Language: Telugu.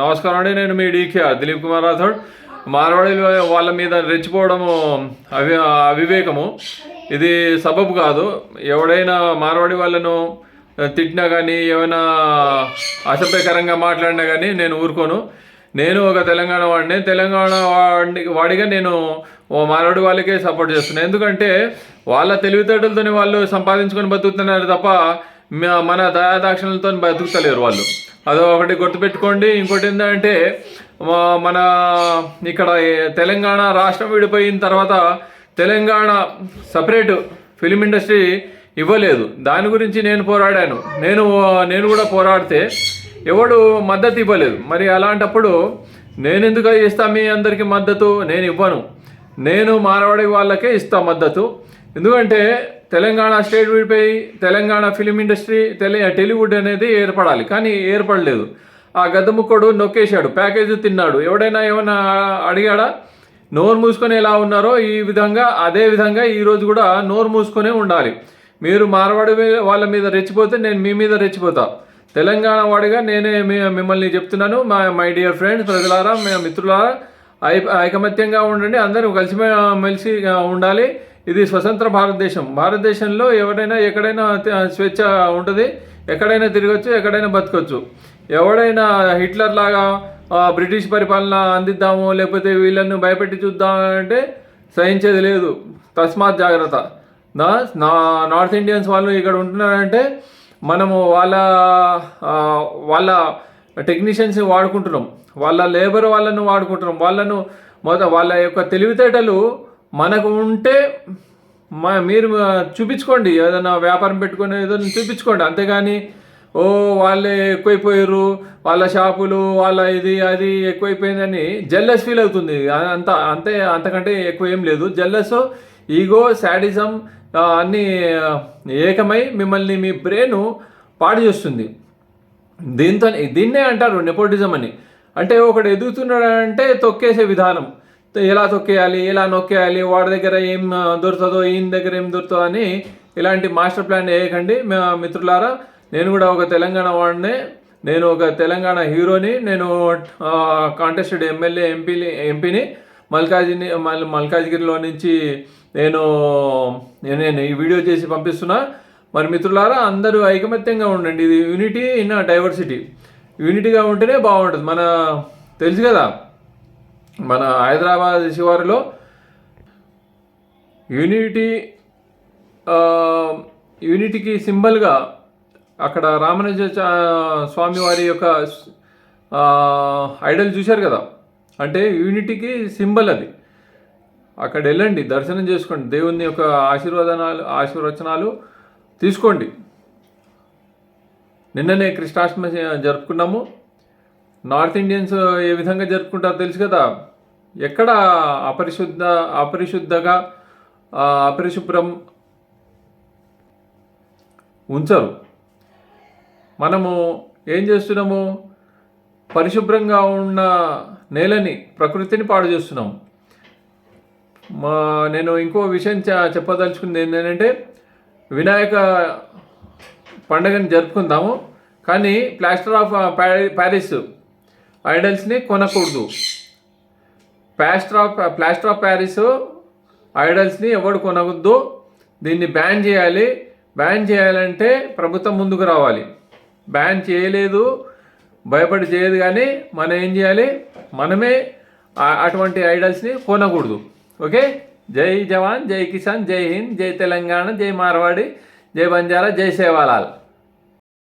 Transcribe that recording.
నమస్కారం అండి నేను మీ డీకే దిలీప్ కుమార్ రాథోడ్. మార్వాడి వాళ్ళ మీద రెచ్చిపోవడము అవి అవివేకము. ఇది సబబు కాదు. ఎవడైనా మార్వాడి వాళ్ళను తిట్టినా కానీ ఏమైనా అసభ్యకరంగా మాట్లాడినా కానీ నేను ఊరుకోను. నేను ఒక తెలంగాణ వాడిని. తెలంగాణ వాడి వాడిగా నేను ఓ మార్వాడి వాళ్ళకే సపోర్ట్ చేస్తున్నాను ఎందుకంటే వాళ్ళ తెలివితేటలతోని వాళ్ళు సంపాదించుకొని బతుకుతున్నారు తప్ప మన దయాదాక్షిణలతో బతుకుతలేరు వాళ్ళు. అదో ఒకటి గుర్తుపెట్టుకోండి. ఇంకోటి ఏంటంటే మన ఇక్కడ తెలంగాణ రాష్ట్రం విడిపోయిన తర్వాత తెలంగాణ సపరేట్ ఫిలిం ఇండస్ట్రీ ఇవ్వలేదు. దాని గురించి నేను పోరాడాను. నేను నేను కూడా పోరాడితే ఎవడు మద్దతు ఇవ్వలేదు. మరి అలాంటప్పుడు నేను ఎందుకు ఇస్తా? మీ అందరికీ మద్దతు నేను ఇవ్వను. నేను మారవాడి వాళ్ళకే ఇస్తా మద్దతు. ఎందుకంటే తెలంగాణ స్టేట్ విడిపోయి తెలంగాణ ఫిలిం ఇండస్ట్రీ తెలి టెలివుడ్ అనేది ఏర్పడాలి. కానీ ఏర్పడలేదు. ఆ గద్దముక్కడు నొక్కేశాడు ప్యాకేజీ తిన్నాడు. ఎవడైనా ఏమైనా అడిగాడా? నోరు మూసుకొని ఎలా ఉన్నారో ఈ విధంగా అదే విధంగా ఈరోజు కూడా నోరు మూసుకొనే ఉండాలి. మీరు మార్వాడి వాళ్ళ మీద రెచ్చిపోతే నేను మీ మీద రెచ్చిపోతా. తెలంగాణ వాడిగా నేనే మిమ్మల్ని చెప్తున్నాను. మా మై డియర్ ఫ్రెండ్స్ ప్రజలారా మిత్రులారా ఐ ఐకమత్యంగా ఉండండి. అందరూ కలిసి మెలిసి ఉండాలి. ఇది స్వతంత్ర భారతదేశం. భారతదేశంలో ఎవరైనా ఎక్కడైనా స్వేచ్ఛ ఉంటుంది. ఎక్కడైనా తిరగచ్చు ఎక్కడైనా బతకొచ్చు. ఎవడైనా హిట్లర్ లాగా బ్రిటిష్ పరిపాలన అందిద్దాము లేకపోతే వీళ్ళను భయపెట్టి చూద్దాం అంటే సహించేది లేదు. తస్మాత్ జాగ్రత్త. నా నా నార్త్ ఇండియన్స్ వాళ్ళు ఇక్కడ ఉంటున్నారంటే మనము వాళ్ళ వాళ్ళ టెక్నీషియన్స్ని వాడుకుంటున్నాం. వాళ్ళ లేబర్ వాళ్ళను వాడుకుంటున్నాం. వాళ్ళను మొదట వాళ్ళ యొక్క తెలివితేటలు మనకు ఉంటే మా మీరు చూపించుకోండి. ఏదైనా వ్యాపారం పెట్టుకుని ఏదైనా చూపించుకోండి. అంతేగాని ఓ వాళ్ళే ఎక్కువైపోయారు వాళ్ళ షాపులు వాళ్ళ ఇది అది ఎక్కువైపోయిందని జెల్లెస్ ఫీల్ అవుతుంది. అంత అంతే అంతకంటే ఎక్కువ ఏం లేదు. జెల్లెస్ ఈగో శాడిజం అన్నీ ఏకమై మిమ్మల్ని మీ బ్రెయిన్ పాడు చేస్తుంది. దీంతో దీన్నే అంటారు నెపోటిజం అని. అంటే ఒకడు ఎదుగుతున్నాడంటే తొక్కేసే విధానం. ఎలా తొక్కేయాలి ఎలా నొక్కేయాలి వాడి దగ్గర ఏం దొరుకుతుందో ఈయన దగ్గర ఏం దొరుకుతుందో అని ఇలాంటి మాస్టర్ ప్లాన్ వేయకండి. మా- మిత్రులారా నేను కూడా ఒక తెలంగాణ వాడినే నేను ఒక తెలంగాణ హీరోని నేను కాంటెస్టెడ్ ఎమ్మెల్యే ఎంపీని ఎంపీని మల్కాజిని మల్ మల్కాజ్గిరిలో నుంచి నేను నేను ఈ వీడియో చేసి పంపిస్తున్నా. మరి మిత్రులారా అందరూ ఐకమత్యంగా ఉండండి. ఇది యూనిటీ ఇన్ డైవర్సిటీ యూనిటీగా ఉంటేనే బాగుంటుంది. మన తెలుసు కదా? మన హైదరాబాద్ శివారులో యూనిటీ యూనిటీకి సింబల్గా అక్కడ రామనుజ చా- స్వామి వారి యొక్క ఐడల్ చూశారు కదా? అంటే యూనిటీకి సింబల్ అది. అక్కడ వెళ్ళండి దర్శనం చేసుకోండి దేవుని యొక్క ఆశీర్వదనాలు ఆశీర్వచనాలు తీసుకోండి. నిన్ననే కృష్ణాష్టమి జరుపుకున్నాము. నార్త్ ఇండియన్స్ ఏ విధంగా జరుపుకుంటారో తెలుసు కదా. ఎక్కడ అపరిశుద్ధ అపరిశుద్ధగా అపరిశుభ్రం ఉంచరు. మనము ఏం చేస్తున్నాము? పరిశుభ్రంగా ఉన్న నేలని ప్రకృతిని పాడు చేస్తున్నాము. మా నేను ఇంకో విషయం చ- చెప్పదలుచుకుంది ఏంటంటే వినాయక పండగని జరుపుకుందాము. కానీ ప్లాస్టర్ ఆఫ్ ప్యారిస్ ఐడల్స్ని కొనకూడదు. Plaster of plaster of Paris ఐడల్స్ని ఎవడు కొనవద్దు. దీన్ని బ్యాన్ చేయాలి. బ్యాన్ చేయాలంటే ప్రభుత్వం ముందుకు రావాలి. బ్యాన్ చేయలేదు. భయపడి చేయదు కానీ మనం ఏం చేయాలి? మనమే అటువంటి ఐడల్స్ని కొనకూడదు. ఓకే? జై జవాన్ జై కిసాన్ జై హింద్ జై తెలంగాణ జై మార్వాడి జై బంజారా జై సేవాలాల్.